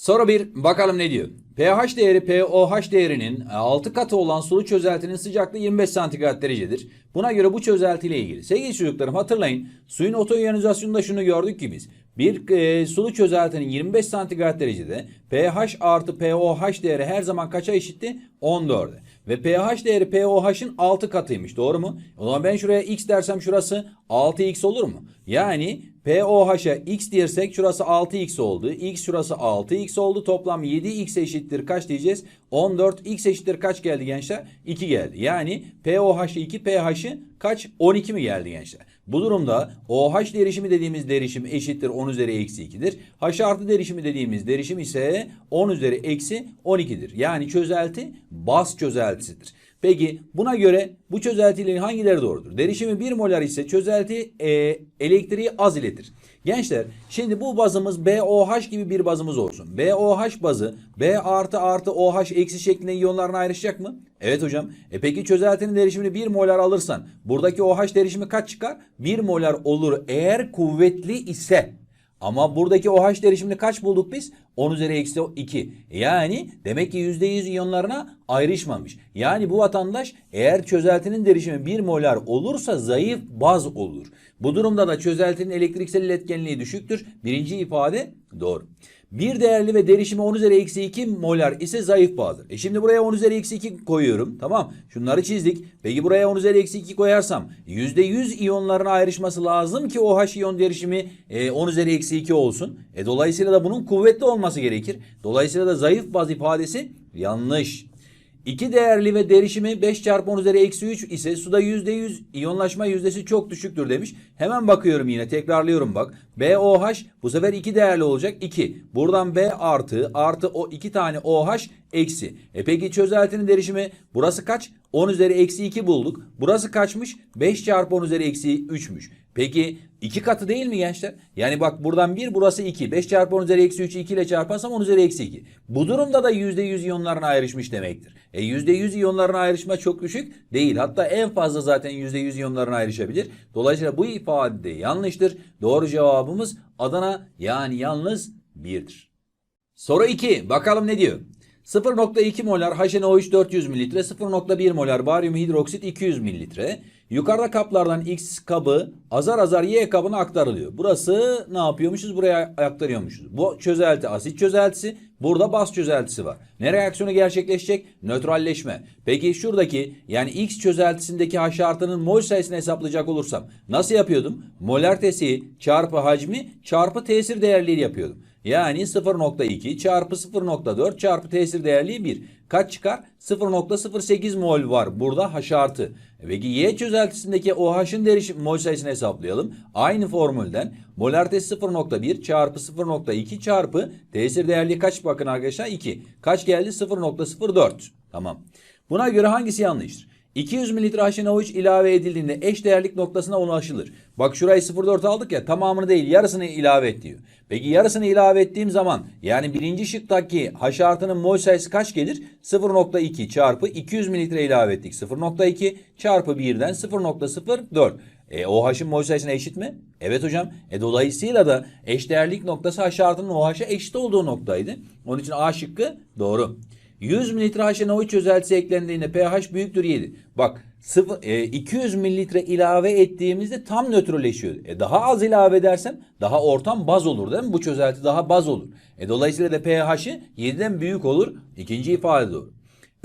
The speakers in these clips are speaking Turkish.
Soru 1 bakalım ne diyor? pH değeri pOH değerinin 6 katı olan sulu çözeltinin sıcaklığı 25 santigrat derecedir. Buna göre bu çözelti ile ilgili. Sevgili çocuklarım hatırlayın suyun otoiyonizasyonunda şunu gördük ki biz. Bir e, sulu çözeltinin 25 santigrat derecede pH artı pOH değeri her zaman kaça eşitti? 14'e. Ve pH değeri pOH'ın 6 katıymış doğru mu? O zaman ben şuraya x dersem şurası 6x olur mu? Yani pOH'a x dersek şurası 6x oldu. X şurası 6x oldu. Toplam 7x eşittir kaç diyeceğiz? 14 x eşittir kaç geldi gençler? 2 geldi. Yani pOH'ı 2 pH'ı kaç? 12 mi geldi gençler? Bu durumda OH derişimi dediğimiz derişim eşittir 10 üzeri eksi 2'dir. H artı derişimi dediğimiz derişim ise 10 üzeri eksi 12'dir. Yani çözelti baz çözeltisidir. Peki buna göre bu çözeltilerin hangileri doğrudur? Derişimi 1 molar ise çözelti e, elektriği az iletir. Gençler şimdi bu bazımız BOH gibi bir bazımız olsun. BOH bazı B artı artı OH eksi şeklinde iyonlarına ayrışacak mı? Evet hocam. E peki çözeltinin derişimini 1 molar alırsan buradaki OH derişimi kaç çıkar? 1 molar olur eğer kuvvetli ise. Ama buradaki OH derişimini kaç bulduk biz? 10 üzeri eksi 2. Yani demek ki %100 iyonlarına ayrışmamış. Yani bu vatandaş eğer çözeltinin derişimi 1 molar olursa zayıf baz olur. Bu durumda da çözeltinin elektriksel iletkenliği düşüktür. Birinci ifade doğru. Bir değerli ve derişimi 10 üzeri eksi 2 molar ise zayıf bazdır. E şimdi buraya 10 üzeri eksi 2 koyuyorum. Tamam. Şunları çizdik. Peki buraya 10 üzeri eksi 2 koyarsam %100 iyonların ayrışması lazım ki OH iyon derişimi e, 10 üzeri eksi 2 olsun. E dolayısıyla da bunun kuvvetli olması gerekir. Dolayısıyla da zayıf baz ifadesi yanlış. İki değerli ve derişimi 5 çarpı 10 üzeri eksi 3 ise suda %100 iyonlaşma yüzdesi çok düşüktür demiş. Hemen bakıyorum yine tekrarlıyorum bak. BOH bu sefer iki değerli olacak 2. Buradan B artı artı o iki tane OH eksi. E peki çözeltinin derişimi burası kaç? 10 üzeri eksi 2 bulduk. Burası kaçmış? 5 çarpı 10 üzeri eksi 3'müş. Peki iki katı değil mi gençler? Yani bak buradan 1 burası 2. 5 çarpı 10 üzeri eksi 3'ü 2 ile çarparsam 10 üzeri eksi 2. Bu durumda da %100 iyonlarına ayrışmış demektir. E %100 iyonlarına ayrışma çok düşük değil. Hatta en fazla zaten %100 iyonlarına ayrışabilir. Dolayısıyla bu ifade de yanlıştır. Doğru cevabımız Adana yani yalnız 1'dir. Soru 2. Bakalım ne diyor? 0.2 molar HNO3 400 mililitre, 0.1 molar baryum hidroksit 200 mililitre. Yukarıda kaplardan X kabı azar azar Y kabına aktarılıyor. Burası ne yapıyormuşuz? Buraya aktarıyormuşuz. Bu çözelti asit çözeltisi. Burada baz çözeltisi var. Ne reaksiyonu gerçekleşecek? Nötralleşme. Peki şuradaki yani X çözeltisindeki H artının mol sayısını hesaplayacak olursam nasıl yapıyordum? Molartesi çarpı hacmi çarpı tesir değerliği yapıyordum. Yani 0.2 çarpı 0.4 çarpı tesir değerliği 1. Kaç çıkar? 0.08 mol var burada H artı. Peki Y çözeltisindeki OH'ın derişim mol sayısını hesaplayalım. Aynı formülden molartesi 0.1 çarpı 0.2 çarpı tesir değerliği kaç bakın arkadaşlar? 2. Kaç geldi? 0.04. Tamam. Buna göre hangisi yanlıştır? 200 mililitre HNO3 ilave edildiğinde eş değerlik noktasına ulaşılır. Bak şurayı 0.4 aldık ya tamamını değil yarısını ilave et diyor. Peki yarısını ilave ettiğim zaman yani birinci şıktaki H artının mol sayısı kaç gelir? 0.2 çarpı 200 mililitre ilave ettik. 0.2 çarpı 1'den 0.04. E, OH'ın mol sayısına eşit mi? Evet hocam. E, dolayısıyla da eşdeğerlik noktası H artının OH'a eşit olduğu noktaydı. Onun için A şıkkı doğru. 100 mililitre HNO3 çözeltisi eklendiğinde pH büyüktür 7. Bak 0, e, 200 mililitre ilave ettiğimizde tam nötrleşiyor. E, daha az ilave edersem daha ortam baz olur değil mi? Bu çözelti daha baz olur. E, dolayısıyla da pH'i 7'den büyük olur. İkinci ifade doğru.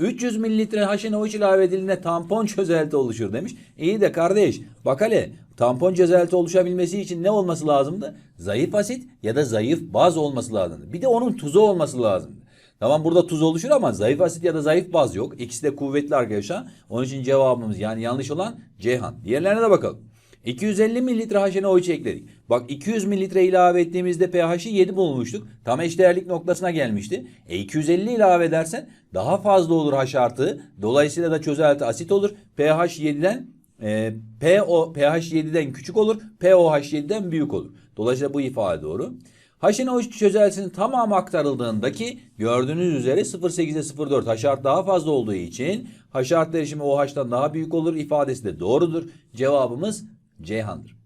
300 mililitre HNO3 ilave edildiğinde tampon çözelti oluşur demiş. İyi de kardeş bak hele tampon çözelti oluşabilmesi için ne olması lazımdı? Zayıf asit ya da zayıf baz olması lazımdı. Bir de onun tuzu olması lazımdı. Tamam burada tuz oluşur ama zayıf asit ya da zayıf baz yok. İkisi de kuvvetli arkadaşlar. Onun için cevabımız yani yanlış olan Ceyhan. Diğerlerine de bakalım. 250 mililitre HNO3 ekledik. Bak 200 mililitre ilave ettiğimizde pH'i 7 bulmuştuk. Tam eşdeğerlik noktasına gelmişti. E 250 ilave edersen daha fazla olur H artı. Dolayısıyla da çözelti asit olur. pH 7'den e, PO, pH 7'den küçük olur. pOH 7'den büyük olur. Dolayısıyla bu ifade doğru. HNO3 çözeltisinin tamamı aktarıldığındaki gördüğünüz üzere 0.8'e 0.4 H art daha fazla olduğu için H art derişimi OH'tan daha büyük olur ifadesi de doğrudur. Cevabımız Ceyhan'dır.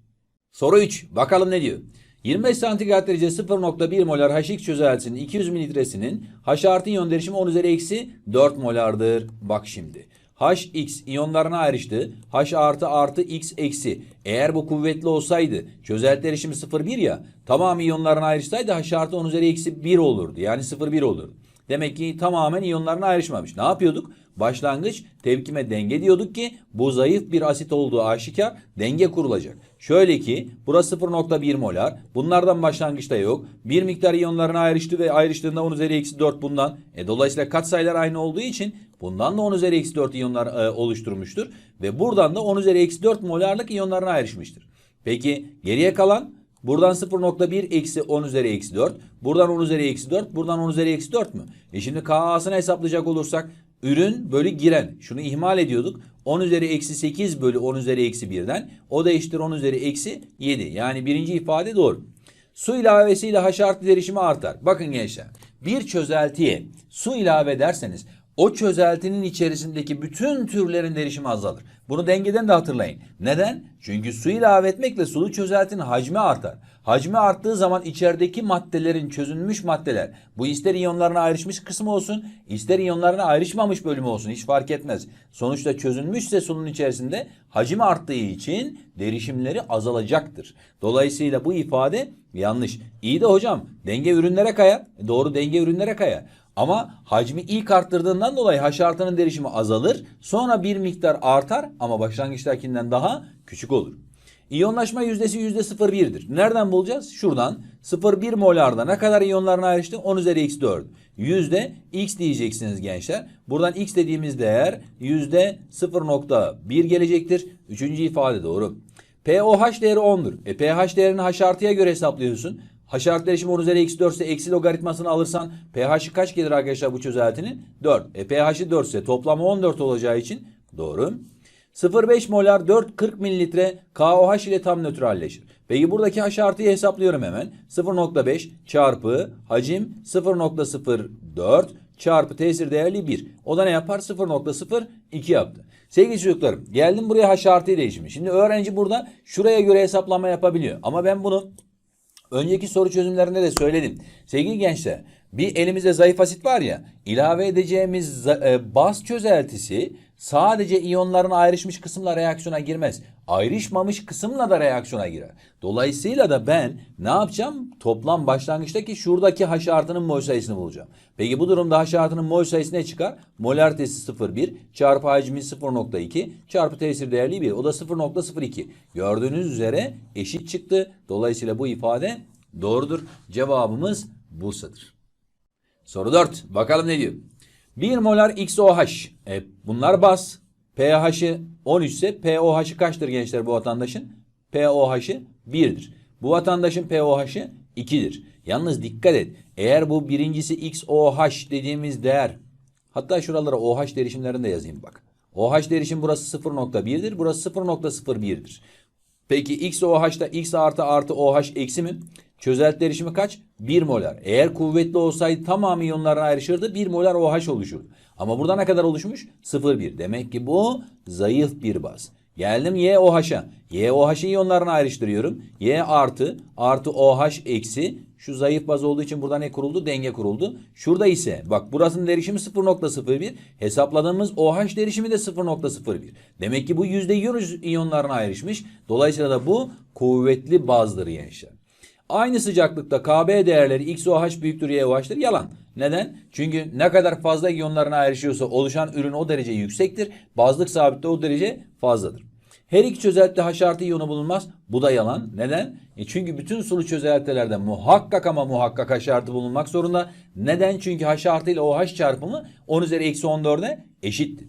Soru 3. Bakalım ne diyor? 25 santigrat derece 0.1 molar Hx çözeltisinin 200 mililitresinin H artı iyon derişimi 10 üzeri eksi 4 molardır. Bak şimdi. Hx iyonlarına ayrıştı. H artı artı x eksi. Eğer bu kuvvetli olsaydı çözelti derişimi 0,1 ya tamamı iyonlarına ayrışsaydı H artı 10 üzeri eksi 1 olurdu. Yani 0,1 olurdu. Demek ki tamamen iyonlarına ayrışmamış. Ne yapıyorduk? Başlangıç tepkime denge diyorduk ki bu zayıf bir asit olduğu aşikar denge kurulacak. Şöyle ki burası 0.1 molar. Bunlardan başlangıçta yok. Bir miktar iyonlarına ayrıştı ve ayrıştığında 10 üzeri eksi 4 bundan. E, dolayısıyla katsayılar aynı olduğu için bundan da 10 üzeri eksi 4 iyonlar e, oluşturmuştur. Ve buradan da 10 üzeri eksi 4 molarlık iyonlarına ayrışmıştır. Peki geriye kalan Buradan 0.1 eksi 10 üzeri eksi 4. Buradan 10 üzeri eksi 4. Buradan 10 üzeri eksi 4 mü? E şimdi KA'sını hesaplayacak olursak ürün bölü giren. Şunu ihmal ediyorduk. 10 üzeri eksi 8 bölü 10 üzeri eksi 1'den. O da eşittir 10 üzeri eksi 7. Yani birinci ifade doğru. Su ilavesiyle H artı derişimi artar. Bakın gençler bir çözeltiye su ilave ederseniz o çözeltinin içerisindeki bütün türlerin derişimi azalır. Bunu dengeden de hatırlayın. Neden? Çünkü su ilave etmekle sulu çözeltinin hacmi artar. Hacmi arttığı zaman içerideki maddelerin çözünmüş maddeler bu ister iyonlarına ayrışmış kısmı olsun ister iyonlarına ayrışmamış bölümü olsun hiç fark etmez. Sonuçta çözünmüşse sunun içerisinde hacim arttığı için derişimleri azalacaktır. Dolayısıyla bu ifade yanlış. İyi de hocam denge ürünlere kayar. E Doğru denge ürünlere kayar. Ama hacmi ilk arttırdığından dolayı H artının derişimi azalır. Sonra bir miktar artar ama başlangıçtakinden daha küçük olur. İyonlaşma yüzdesi yüzde 0,1'dir. Nereden bulacağız? Şuradan 0,1 molarda ne kadar iyonlarına ayrıştı? 10 üzeri x 4. Yüzde x diyeceksiniz gençler. Buradan x dediğimiz değer yüzde 0.1 gelecektir. Üçüncü ifade doğru. pOH değeri 10'dur. E pH değerini H artıya göre hesaplıyorsun. H artı derişimi 10 üzeri eksi 4 ise eksi logaritmasını alırsan pH'i kaç gelir arkadaşlar bu çözeltinin? 4. E pH'i 4 ise toplamı 14 olacağı için doğru. 0,5 molar 4,40 mililitre KOH ile tam nötralleşir. Peki buradaki H artıyı hesaplıyorum hemen. 0,5 çarpı hacim 0,04 çarpı tesir değerli 1. O da ne yapar? 0,02 yaptı. Sevgili çocuklarım geldim buraya H artıyı değişimi. Şimdi öğrenci burada şuraya göre hesaplama yapabiliyor. Ama ben bunu Önceki soru çözümlerinde de söyledim. Sevgili gençler, bir elimizde zayıf asit var ya, ilave edeceğimiz e, baz çözeltisi sadece iyonların ayrışmış kısımla reaksiyona girmez. Ayrışmamış kısımla da reaksiyona girer. Dolayısıyla da ben ne yapacağım? Toplam başlangıçtaki şuradaki H artının mol sayısını bulacağım. Peki bu durumda H artının mol sayısı ne çıkar? Molaritesi 0,1 çarpı hacmi 0,2 çarpı tesir değerli 1. O da 0,02. Gördüğünüz üzere eşit çıktı. Dolayısıyla bu ifade doğrudur. Cevabımız Bursa'dır. Soru 4. Bakalım ne diyor? 1 molar XOH. E, bunlar baz. pH'i 13 ise pOH'ı kaçtır gençler bu vatandaşın? pOH'ı 1'dir. Bu vatandaşın pOH'ı 2'dir. Yalnız dikkat et. Eğer bu birincisi XOH dediğimiz değer hatta şuralara OH derişimlerini de yazayım bak. OH derişim burası 0.1'dir. Burası 0.01'dir. Peki XOH'da X artı artı OH eksi mi? Çözelti derişimi kaç? 1 molar. Eğer kuvvetli olsaydı tamamı iyonlarına ayrışırdı. 1 molar OH oluşurdu. Ama burada ne kadar oluşmuş? 0,1. Demek ki bu zayıf bir baz. Geldim YOH'a. YOH'ı iyonlarına ayrıştırıyorum. Y artı artı OH eksi. Şu zayıf baz olduğu için burada ne kuruldu? Denge kuruldu. Şurada ise bak burasının derişimi 0.01. Hesapladığımız OH derişimi de 0.01. Demek ki bu %100 iyonlarına ayrışmış. Dolayısıyla da bu kuvvetli bazdır gençler. Aynı sıcaklıkta Kb değerleri XOH büyüktür YOH'tır. Yalan. Neden? Çünkü ne kadar fazla iyonlarına ayrışıyorsa oluşan ürün o derece yüksektir. Bazlık sabit de o derece fazladır. Her iki çözeltide H artı iyonu bulunmaz. Bu da yalan. Neden? E çünkü bütün sulu çözeltilerde muhakkak ama muhakkak H artı bulunmak zorunda. Neden? Çünkü H artı ile OH çarpımı 10 üzeri eksi 14'e eşittir.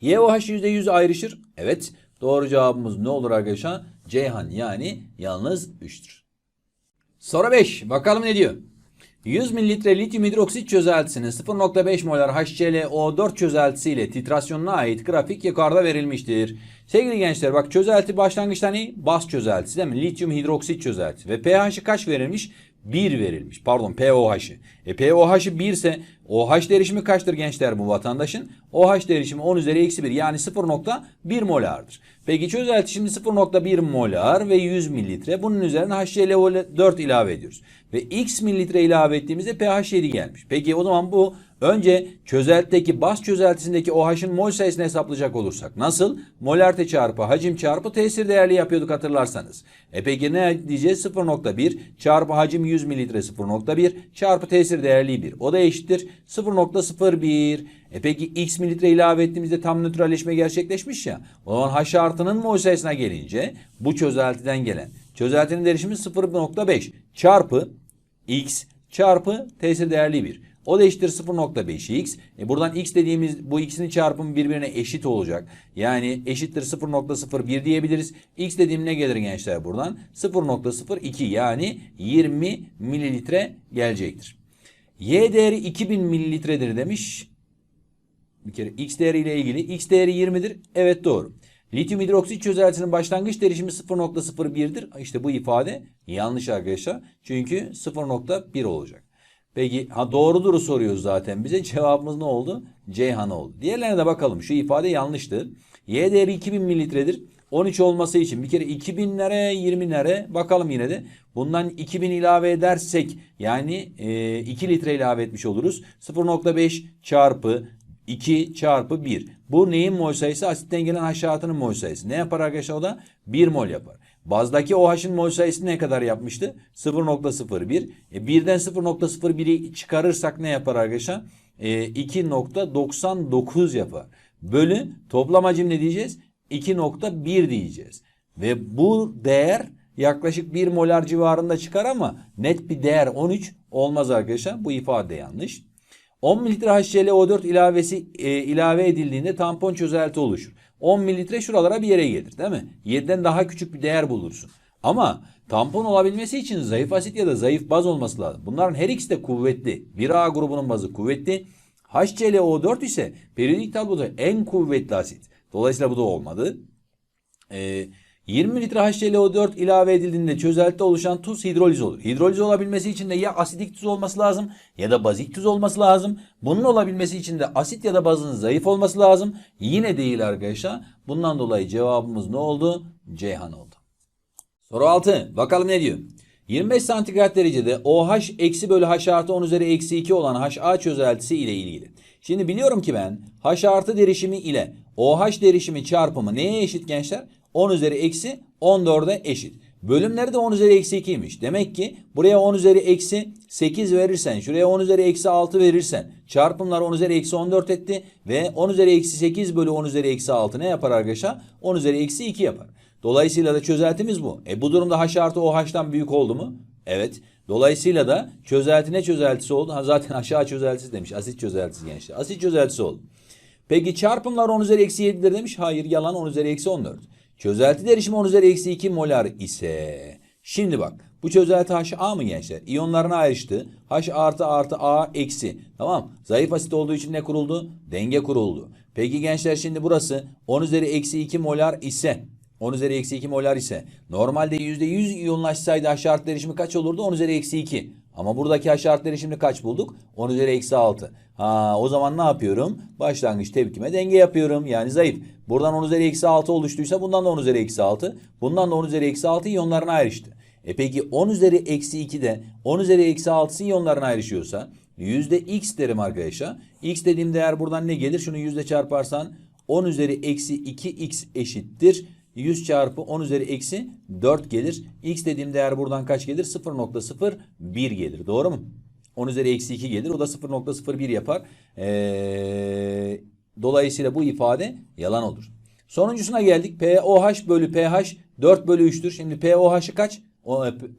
YOH %100 ayrışır. Evet. Doğru cevabımız ne olur arkadaşlar? Ceyhan yani yalnız 3'tür. Soru 5. Bakalım ne diyor? 100 mililitre lityum hidroksit çözeltisinin 0.5 molar HClO4 çözeltisiyle titrasyonuna ait grafik yukarıda verilmiştir. Sevgili gençler bak çözelti başlangıçta ne? Baz çözeltisi değil mi? Lityum hidroksit çözeltisi. Ve pH'i kaç verilmiş? 1 verilmiş. Pardon pOH'ı. E pOH'ı 1 ise OH derişimi kaçtır gençler bu vatandaşın? OH derişimi 10 üzeri eksi 1 yani 0.1 molardır. Peki çözelti şimdi 0.1 molar ve 100 mililitre. Bunun üzerine HClO4 ilave ediyoruz. Ve X mililitre ilave ettiğimizde pH 7 gelmiş. Peki o zaman bu önce çözeltideki baz çözeltisindeki OH'ın mol sayısını hesaplayacak olursak. Nasıl? Molarte çarpı hacim çarpı tesir değerli yapıyorduk hatırlarsanız. E peki ne diyeceğiz? 0.1 çarpı hacim 100 mililitre 0.1 çarpı tesir değerli 1. O da eşittir 0.01. E peki x mililitre ilave ettiğimizde tam nötralleşme gerçekleşmiş ya. O zaman H artının mol sayısına gelince bu çözeltiden gelen çözeltinin derişimi 0.5 çarpı x çarpı tesir değerli 1. O da eşittir 0.5x. E buradan x dediğimiz bu ikisinin çarpımı birbirine eşit olacak. Yani eşittir 0.01 diyebiliriz. x dediğim ne gelir gençler buradan? 0.02 yani 20 mililitre gelecektir. Y değeri 2000 mililitredir demiş. Bir kere x değeriyle ilgili. X değeri 20'dir. Evet doğru. Lityum hidroksit çözeltisinin başlangıç derişimi 0.01'dir. İşte bu ifade yanlış arkadaşlar. Çünkü 0.1 olacak. Peki ha doğrudur soruyoruz zaten bize. Cevabımız ne oldu? Ceyhan oldu. Diğerlerine de bakalım. Şu ifade yanlıştı. Y değeri 2000 mililitredir. 13 olması için bir kere 2000'lere 20'lere bakalım yine de. Bundan 2000 ilave edersek yani e, 2 litre ilave etmiş oluruz. 0.5 çarpı 2 çarpı 1. Bu neyin mol sayısı? Asitten gelen haşeratının mol sayısı. Ne yapar arkadaşlar o da? 1 mol yapar. Bazdaki OH'ın mol sayısı ne kadar yapmıştı? 0.01. E, 1'den 0.01'i çıkarırsak ne yapar arkadaşlar? E, 2.99 yapar. Bölü toplam hacim ne diyeceğiz? 2.1 diyeceğiz. Ve bu değer yaklaşık 1 molar civarında çıkar ama net bir değer 13 olmaz arkadaşlar. Bu ifade yanlış. 10 mililitre HClO4 ilavesi e, ilave edildiğinde tampon çözelti oluşur. 10 mililitre şuralara bir yere gelir değil mi? 7'den daha küçük bir değer bulursun. Ama tampon olabilmesi için zayıf asit ya da zayıf baz olması lazım. Bunların her ikisi de kuvvetli. 1A grubunun bazı kuvvetli. HClO4 ise periyodik tabloda en kuvvetli asit. Dolayısıyla bu da olmadı. Ee, 20 litre HClO4 ilave edildiğinde çözeltide oluşan tuz hidroliz olur. Hidroliz olabilmesi için de ya asidik tuz olması lazım ya da bazik tuz olması lazım. Bunun olabilmesi için de asit ya da bazın zayıf olması lazım. Yine değil arkadaşlar. Bundan dolayı cevabımız ne oldu? Ceyhan oldu. Soru 6. Bakalım ne diyor? 25 santigrat derecede OH eksi bölü H artı 10 üzeri eksi 2 olan HA çözeltisi ile ilgili. Şimdi biliyorum ki ben H artı derişimi ile OH derişimi çarpımı neye eşit gençler? 10 üzeri eksi 14'e eşit. Bölümleri de 10 üzeri eksi 2'ymiş. Demek ki buraya 10 üzeri eksi 8 verirsen, şuraya 10 üzeri eksi 6 verirsen çarpımlar 10 üzeri eksi 14 etti ve 10 üzeri eksi 8 bölü 10 üzeri eksi 6 ne yapar arkadaşlar? 10 üzeri eksi 2 yapar. Dolayısıyla da çözeltimiz bu. E bu durumda H artı OH'tan büyük oldu mu? Evet. Dolayısıyla da çözelti ne çözeltisi oldu? Ha zaten aşağı çözeltisi demiş. Asit çözeltisi gençler. Asit çözeltisi oldu. Peki çarpımlar 10 üzeri eksi 7'dir demiş. Hayır yalan 10 üzeri eksi 14. Çözelti derişimi 10 üzeri eksi 2 molar ise. Şimdi bak bu çözelti HA mı gençler? İyonlarına ayrıştı. H artı artı A eksi. Tamam. Zayıf asit olduğu için ne kuruldu? Denge kuruldu. Peki gençler şimdi burası 10 üzeri eksi 2 molar ise 10 üzeri eksi 2 molar ise normalde %100 iyonlaşsaydı H artı derişimi kaç olurdu? 10 üzeri eksi 2. Ama buradaki H artı derişimini kaç bulduk? 10 üzeri eksi 6. Ha, o zaman ne yapıyorum? Başlangıç tepkime denge yapıyorum. Yani zayıf. Buradan 10 üzeri eksi 6 oluştuysa bundan da 10 üzeri eksi 6. Bundan da 10 üzeri eksi 6 iyonlarına ayrıştı. E peki 10 üzeri eksi 2 de 10 üzeri eksi 6'sı iyonlarına ayrışıyorsa yüzde x derim arkadaşlar. X dediğim değer buradan ne gelir? Şunu yüzde çarparsan 10 üzeri eksi 2x eşittir. 100 çarpı 10 üzeri eksi 4 gelir. X dediğim değer buradan kaç gelir? 0.01 gelir. Doğru mu? 10 üzeri eksi 2 gelir. O da 0.01 yapar. Ee, dolayısıyla bu ifade yalan olur. Sonuncusuna geldik. POH bölü pH 4 bölü 3'tür. Şimdi POH'ı kaç?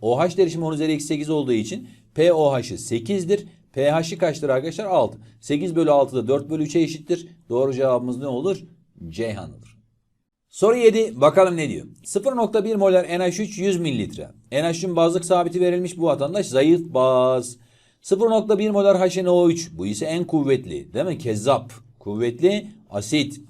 OH derişimi 10 üzeri eksi 8 olduğu için POH'ı 8'dir. pH'i kaçtır arkadaşlar? 6. 8 bölü 6 da 4 bölü 3'e eşittir. Doğru cevabımız ne olur? Ceyhan olur. Soru 7 bakalım ne diyor? 0.1 molar NH3 100 mililitre. NH3'ün bazlık sabiti verilmiş bu vatandaş zayıf baz. 0.1 molar HNO3 bu ise en kuvvetli değil mi? Kezzap. Kuvvetli asit.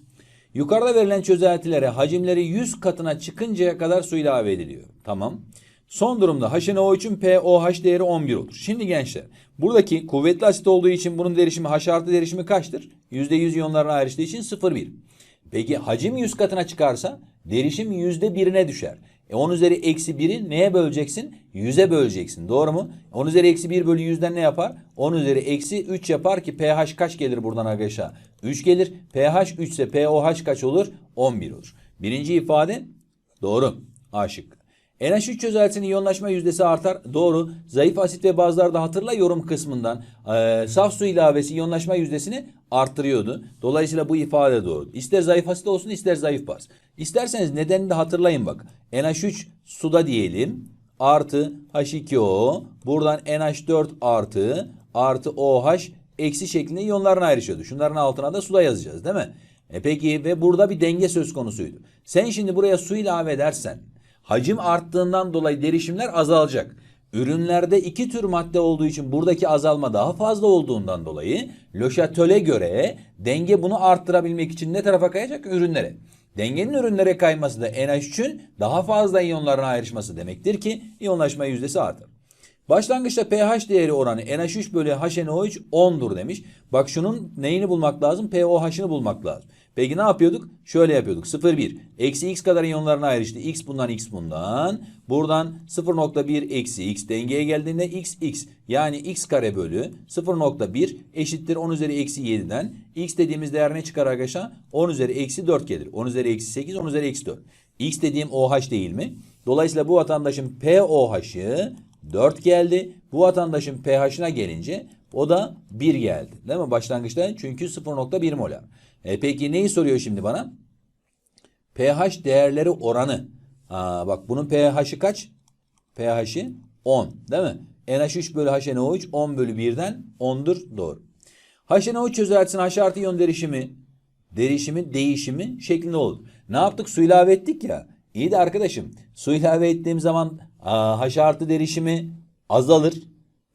Yukarıda verilen çözeltilere hacimleri 100 katına çıkıncaya kadar su ilave ediliyor. Tamam. Son durumda HNO3'ün pOH değeri 11 olur. Şimdi gençler buradaki kuvvetli asit olduğu için bunun derişimi H artı derişimi kaçtır? %100 iyonlarına ayrıştığı için 0,1. Peki hacim 100 katına çıkarsa derişim %1'ine düşer. E 10 üzeri eksi 1'i neye böleceksin? 100'e böleceksin. Doğru mu? 10 üzeri eksi 1 bölü 100'den ne yapar? 10 üzeri eksi 3 yapar ki pH kaç gelir buradan arkadaşlar? 3 gelir. pH 3 ise pOH kaç olur? 11 olur. Birinci ifade doğru. A şıkkı. NH3 çözeltisinin iyonlaşma yüzdesi artar. Doğru. Zayıf asit ve bazlarda hatırla yorum kısmından e, saf su ilavesi iyonlaşma yüzdesini arttırıyordu. Dolayısıyla bu ifade doğru. İster zayıf asit olsun ister zayıf baz. İsterseniz nedenini de hatırlayın bak. NH3 suda diyelim. Artı H2O. Buradan NH4 artı artı OH eksi şeklinde iyonlarına ayrışıyordu. Şunların altına da suda yazacağız değil mi? E peki ve burada bir denge söz konusuydu. Sen şimdi buraya su ilave edersen hacim arttığından dolayı derişimler azalacak. Ürünlerde iki tür madde olduğu için buradaki azalma daha fazla olduğundan dolayı Löşatöl'e göre denge bunu arttırabilmek için ne tarafa kayacak? Ürünlere. Dengenin ürünlere kayması da NH3'ün daha fazla iyonlarına ayrışması demektir ki iyonlaşma yüzdesi artar. Başlangıçta pH değeri oranı NH3 bölü HNO3 10'dur demiş. Bak şunun neyini bulmak lazım? pOH'ını bulmak lazım. Peki ne yapıyorduk? Şöyle yapıyorduk. 0,1. Eksi x kadar iyonlarına ayrıştı. X bundan x bundan. Buradan 0,1 eksi x dengeye geldiğinde x x. Yani x kare bölü 0,1 eşittir 10 üzeri eksi 7'den. X dediğimiz değer ne çıkar arkadaşlar? 10 üzeri eksi 4 gelir. 10 üzeri eksi 8, 10 üzeri eksi 4. X dediğim OH değil mi? Dolayısıyla bu vatandaşın pOH'ı 4 geldi. Bu vatandaşın pH'ına gelince o da 1 geldi. Değil mi başlangıçta? Çünkü 0.1 molar. E peki neyi soruyor şimdi bana? pH değerleri oranı. Aa, bak bunun pH'i kaç? pH'i 10 değil mi? NH3 bölü HNO3 10 bölü 1'den 10'dur. Doğru. HNO3 çözeltisinin H artı iyon derişimi derişimi değişimi şeklinde olur. Ne yaptık? Su ilave ettik ya. İyi de arkadaşım su ilave ettiğim zaman aa, H artı derişimi azalır.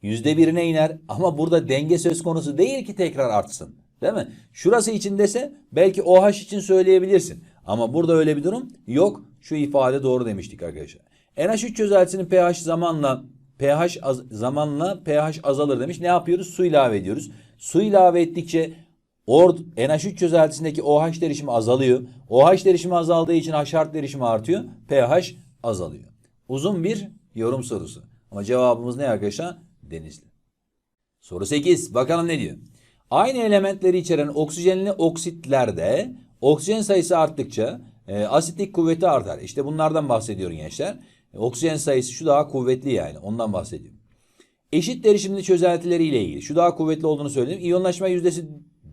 Yüzde birine iner ama burada denge söz konusu değil ki tekrar artsın. Değil mi? Şurası için dese belki OH için söyleyebilirsin. Ama burada öyle bir durum yok. Şu ifade doğru demiştik arkadaşlar. NH3 çözeltisinin pH zamanla pH az, zamanla pH azalır demiş. Ne yapıyoruz? Su ilave ediyoruz. Su ilave ettikçe Ord NH3 çözeltisindeki OH derişimi azalıyor. OH derişimi azaldığı için H art derişimi artıyor. pH azalıyor. Uzun bir yorum sorusu. Ama cevabımız ne arkadaşlar? Denizli. Soru 8. Bakalım ne diyor? Aynı elementleri içeren oksijenli oksitlerde oksijen sayısı arttıkça e, asitlik kuvveti artar. İşte bunlardan bahsediyorum gençler. E, oksijen sayısı şu daha kuvvetli yani. Ondan bahsediyorum. Eşit derişimli çözeltileri ile ilgili. Şu daha kuvvetli olduğunu söyledim. İyonlaşma yüzdesi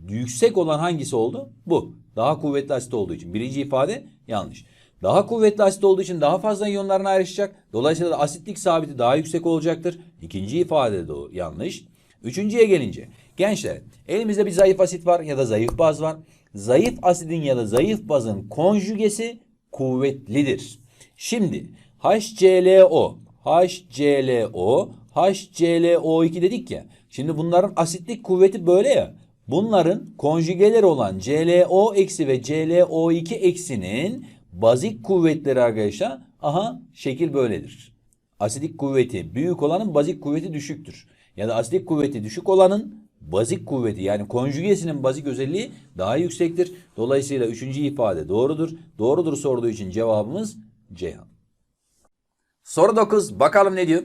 yüksek olan hangisi oldu? Bu. Daha kuvvetli asit olduğu için. Birinci ifade yanlış. Daha kuvvetli asit olduğu için daha fazla iyonlarına ayrışacak. Dolayısıyla da asitlik sabiti daha yüksek olacaktır. İkinci ifade de yanlış. Üçüncüye gelince. Gençler elimizde bir zayıf asit var ya da zayıf baz var. Zayıf asidin ya da zayıf bazın konjugesi kuvvetlidir. Şimdi HClO, HClO, HClO2 dedik ya. Şimdi bunların asitlik kuvveti böyle ya. Bunların konjugeleri olan ClO ve ClO2 eksinin bazik kuvvetleri arkadaşlar aha şekil böyledir. Asidik kuvveti büyük olanın bazik kuvveti düşüktür. Ya da asidik kuvveti düşük olanın bazik kuvveti yani konjugesinin bazik özelliği daha yüksektir. Dolayısıyla üçüncü ifade doğrudur. Doğrudur sorduğu için cevabımız Ceyhan. Soru 9 bakalım ne diyor?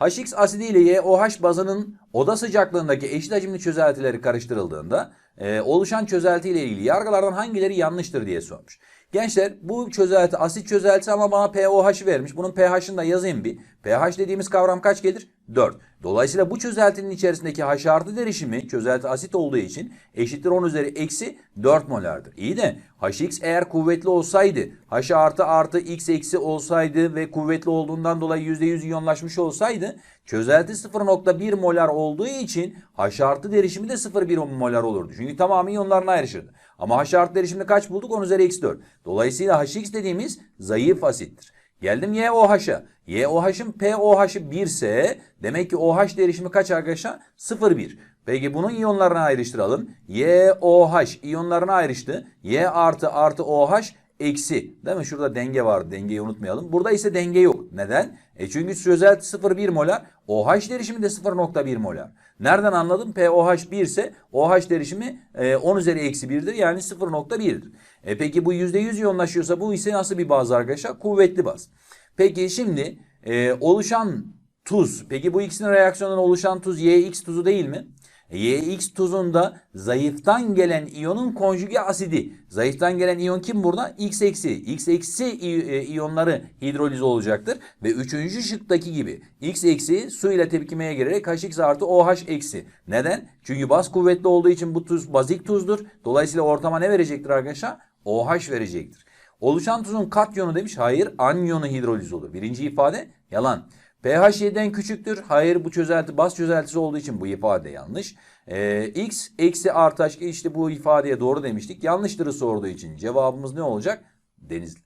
HX asidi ile YOH bazının oda sıcaklığındaki eşit hacimli çözeltileri karıştırıldığında e, oluşan çözelti ile ilgili yargılardan hangileri yanlıştır diye sormuş. Gençler bu çözelti asit çözeltisi ama bana pOH'ı vermiş. Bunun pH'ını da yazayım bir. pH dediğimiz kavram kaç gelir? 4. Dolayısıyla bu çözeltinin içerisindeki H artı derişimi çözelti asit olduğu için eşittir 10 üzeri eksi 4 molardır. İyi de HX eğer kuvvetli olsaydı H artı artı X eksi olsaydı ve kuvvetli olduğundan dolayı %100 iyonlaşmış olsaydı çözelti 0.1 molar olduğu için H artı derişimi de 0.1 molar olurdu. Çünkü tamamı iyonlarına ayrışırdı. Ama H artı derişimini kaç bulduk? 10 üzeri eksi 4. Dolayısıyla HX dediğimiz zayıf asittir. Geldim YOH'a. YOH'ın pOH'ı 1 ise demek ki OH derişimi kaç arkadaşlar? 0,1. Peki bunun iyonlarına ayrıştıralım. YOH iyonlarına ayrıştı. Y artı artı OH eksi. Değil mi? Şurada denge var. Dengeyi unutmayalım. Burada ise denge yok. Neden? E çünkü çözelti 0,1 molar. OH derişimi de 0,1 molar. Nereden anladım? POH 1 ise OH derişimi e, 10 üzeri eksi 1'dir. Yani 0,1'dir. E peki bu %100 iyonlaşıyorsa bu ise nasıl bir baz arkadaşlar? Kuvvetli baz. Peki şimdi e, oluşan tuz. Peki bu ikisinin reaksiyonundan oluşan tuz YX tuzu değil mi? E, YX tuzunda zayıftan gelen iyonun konjüge asidi. Zayıftan gelen iyon kim burada? X eksi. X eksi e, iyonları hidroliz olacaktır. Ve üçüncü şıktaki gibi X eksi su ile tepkimeye girerek HX artı OH eksi. Neden? Çünkü baz kuvvetli olduğu için bu tuz bazik tuzdur. Dolayısıyla ortama ne verecektir arkadaşlar? OH verecektir. Oluşan tuzun kat yonu demiş. Hayır anyonu hidroliz olur. Birinci ifade yalan. pH 7'den küçüktür. Hayır bu çözelti baz çözeltisi olduğu için bu ifade yanlış. Ee, X eksi artı H işte bu ifadeye doğru demiştik. Yanlıştırı sorduğu için cevabımız ne olacak? Denizli.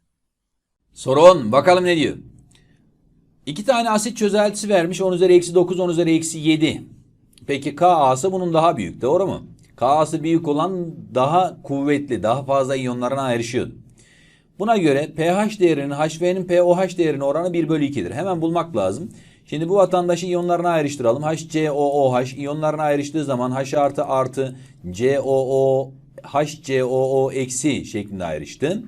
Soru 10. Bakalım ne diyor? İki tane asit çözeltisi vermiş. 10 üzeri eksi 9, 10 üzeri eksi 7. Peki Ka'sı bunun daha büyük. Doğru mu? Ka'sı büyük olan daha kuvvetli, daha fazla iyonlarına ayrışıyor. Buna göre pH değerinin HV'nin pOH değerine oranı 1 bölü 2'dir. Hemen bulmak lazım. Şimdi bu vatandaşı iyonlarına ayrıştıralım. HCOOH iyonlarına ayrıştığı zaman H artı artı COO HCOO eksi şeklinde ayrıştı.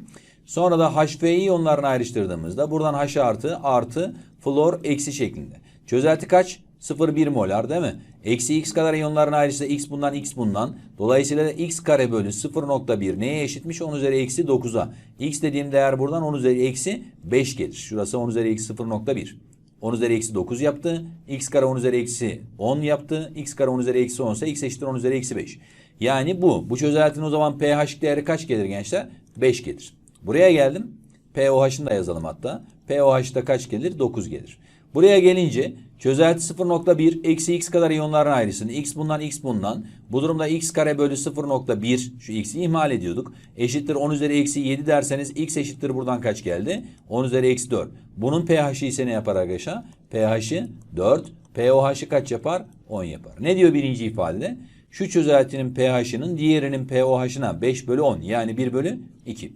Sonra da HV iyonlarına ayrıştırdığımızda buradan H artı artı flor eksi şeklinde. Çözelti kaç? 0,1 molar değil mi? Eksi x kadar iyonlarına ayrışsa x bundan x bundan. Dolayısıyla x kare bölü 0,1 neye eşitmiş? 10 üzeri eksi 9'a. x dediğim değer buradan 10 üzeri eksi 5 gelir. Şurası 10 üzeri eksi 0,1. 10 üzeri eksi 9 yaptı. x kare 10 üzeri eksi 10 yaptı. x kare 10 üzeri eksi 10 ise x eşittir 10 üzeri eksi 5. Yani bu. Bu çözeltinin o zaman pH değeri kaç gelir gençler? 5 gelir. Buraya geldim. pOH'ını da yazalım hatta. pOH'da kaç gelir? 9 gelir. Buraya gelince çözelti 0.1 eksi x kadar iyonlarına ayrılsın. x bundan x bundan. Bu durumda x kare bölü 0.1 şu x'i ihmal ediyorduk. Eşittir 10 üzeri eksi 7 derseniz x eşittir buradan kaç geldi? 10 üzeri eksi 4. Bunun pH'i ise ne yapar arkadaşlar? pH'i 4. pOH'ı kaç yapar? 10 yapar. Ne diyor birinci ifadede? Şu çözeltinin pH'ının diğerinin pOH'ına 5 bölü 10 yani 1 bölü 2.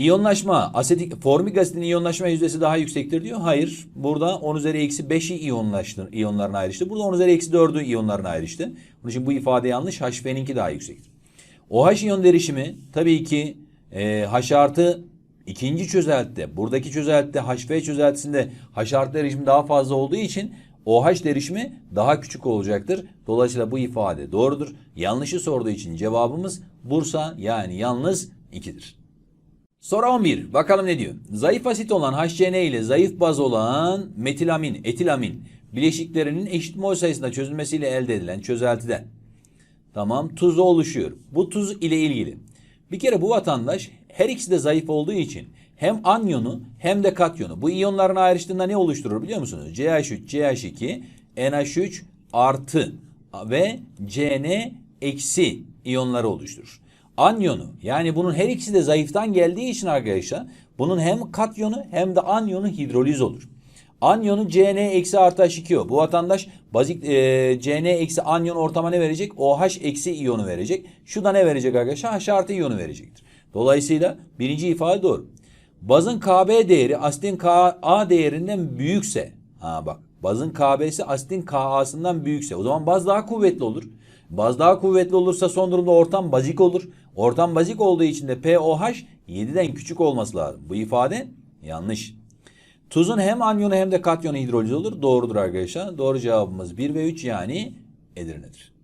İyonlaşma, asetik, formik asitin iyonlaşma yüzdesi daha yüksektir diyor. Hayır. Burada 10 üzeri eksi 5'i iyonlaştı, iyonlarına ayrıştı. Burada 10 üzeri eksi 4'ü iyonlarına ayrıştı. Onun için bu ifade yanlış. HF'ninki daha yüksektir. OH iyon derişimi tabii ki e, H artı ikinci çözeltide, buradaki çözeltide HF çözeltisinde H artı derişimi daha fazla olduğu için OH derişimi daha küçük olacaktır. Dolayısıyla bu ifade doğrudur. Yanlışı sorduğu için cevabımız Bursa yani yalnız 2'dir. Soru 11. Bakalım ne diyor? Zayıf asit olan HCN ile zayıf baz olan metilamin, etilamin bileşiklerinin eşit mol sayısında çözülmesiyle elde edilen çözeltiden. Tamam tuz oluşuyor. Bu tuz ile ilgili. Bir kere bu vatandaş her ikisi de zayıf olduğu için hem anyonu hem de katyonu. Bu iyonların ayrıştığında ne oluşturur biliyor musunuz? CH3, CH2, NH3 artı ve CN eksi iyonları oluşturur. Anyonu yani bunun her ikisi de zayıftan geldiği için arkadaşlar bunun hem katyonu hem de anyonu hidroliz olur. Anyonu CN eksi artı H2O. Bu vatandaş bazik e, CN eksi anyon ortama ne verecek? OH eksi iyonu verecek. Şu da ne verecek arkadaşlar? H artı iyonu verecektir. Dolayısıyla birinci ifade doğru. Bazın KB değeri asitin Ka değerinden büyükse. Ha bak bazın KB'si asitin KA'sından büyükse. O zaman baz daha kuvvetli olur. Baz daha kuvvetli olursa son durumda ortam bazik olur. Ortam bazik olduğu için de POH 7'den küçük olması lazım. Bu ifade yanlış. Tuzun hem anyonu hem de katyonu hidroliz olur. Doğrudur arkadaşlar. Doğru cevabımız 1 ve 3 yani Edirne'dir.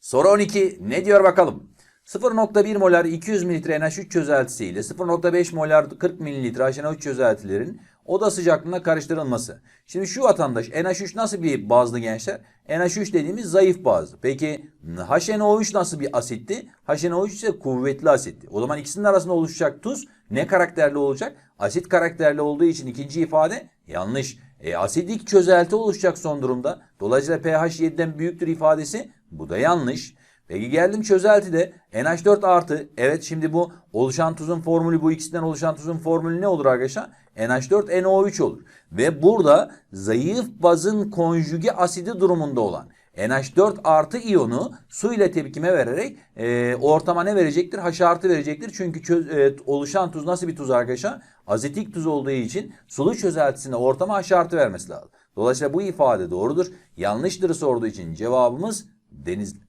Soru 12 ne diyor bakalım? 0.1 molar 200 mililitre NH3 çözeltisi ile 0.5 molar 40 mililitre HNO3 çözeltilerin oda sıcaklığına karıştırılması. Şimdi şu vatandaş NH3 nasıl bir bazlı gençler? NH3 dediğimiz zayıf bazlı. Peki HNO3 nasıl bir asitti? HNO3 ise kuvvetli asitti. O zaman ikisinin arasında oluşacak tuz ne karakterli olacak? Asit karakterli olduğu için ikinci ifade yanlış. E, asidik çözelti oluşacak son durumda. Dolayısıyla pH 7'den büyüktür ifadesi bu da yanlış. Peki geldim çözeltide NH4 artı. Evet şimdi bu oluşan tuzun formülü bu ikisinden oluşan tuzun formülü ne olur arkadaşlar? NH4NO3 olur. Ve burada zayıf bazın konjüge asidi durumunda olan NH4 artı iyonu su ile tepkime vererek e, ortama ne verecektir? H artı verecektir. Çünkü çö- e, oluşan tuz nasıl bir tuz arkadaşlar? Azetik tuz olduğu için sulu çözeltisine ortama H artı vermesi lazım. Dolayısıyla bu ifade doğrudur. Yanlıştırı sorduğu için cevabımız Denizli.